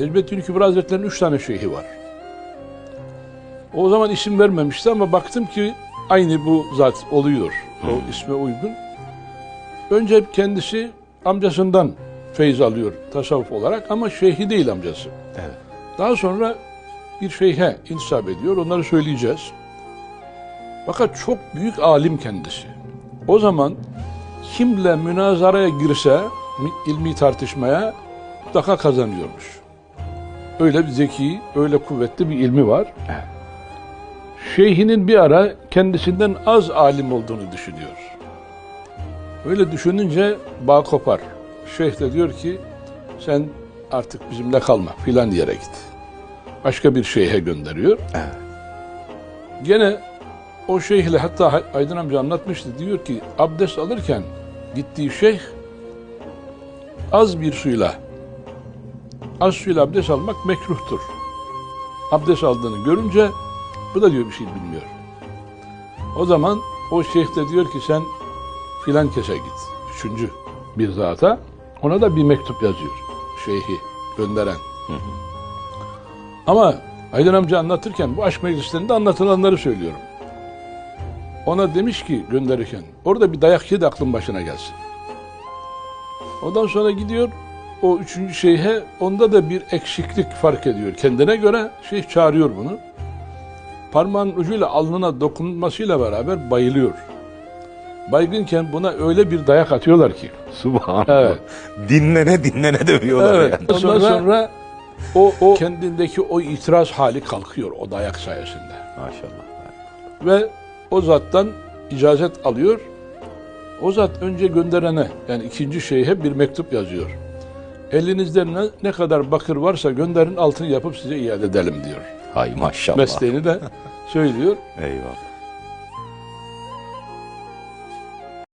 Necmettin Kübra Hazretleri'nin üç tane şeyhi var. O zaman isim vermemişti ama baktım ki aynı bu zat oluyor. O isme uygun. Önce kendisi amcasından feyz alıyor tasavvuf olarak ama şeyhi değil amcası. Evet. Daha sonra bir şeyhe intisap ediyor. Onları söyleyeceğiz. Fakat çok büyük alim kendisi. O zaman kimle münazaraya girse mi- ilmi tartışmaya mutlaka kazanıyormuş. Öyle bir zeki, öyle kuvvetli bir ilmi var. Şeyhinin bir ara kendisinden az alim olduğunu düşünüyor. Öyle düşününce bağ kopar. Şeyh de diyor ki sen artık bizimle kalma filan yere git. Başka bir şeyhe gönderiyor. Gene o şeyhle hatta Aydın amca anlatmıştı. Diyor ki abdest alırken gittiği şeyh az bir suyla az suyla abdest almak mekruhtur. Abdest aldığını görünce bu da diyor bir şey bilmiyor. O zaman o şeyh de diyor ki sen filan kese git. Üçüncü bir zata. Ona da bir mektup yazıyor. Şeyhi gönderen. Ama Aydın amca anlatırken bu aşk meclislerinde anlatılanları söylüyorum. Ona demiş ki gönderirken orada bir dayak yedi aklın başına gelsin. Ondan sonra gidiyor o üçüncü şeyhe onda da bir eksiklik fark ediyor. Kendine göre şeyh çağırıyor bunu. Parmağın ucuyla alnına dokunmasıyla beraber bayılıyor. Baygınken buna öyle bir dayak atıyorlar ki. Subhanallah. Evet. Dinlene dinlene dövüyorlar Evet. yani. Ondan sonra, o, o kendindeki o itiraz hali kalkıyor o dayak sayesinde. Maşallah. Ve o zattan icazet alıyor. O zat önce gönderene yani ikinci şeyhe bir mektup yazıyor. Elinizde ne, ne kadar bakır varsa gönderin altını yapıp size iade edelim diyor. Hay maşallah. Mesleğini de söylüyor. Eyvallah.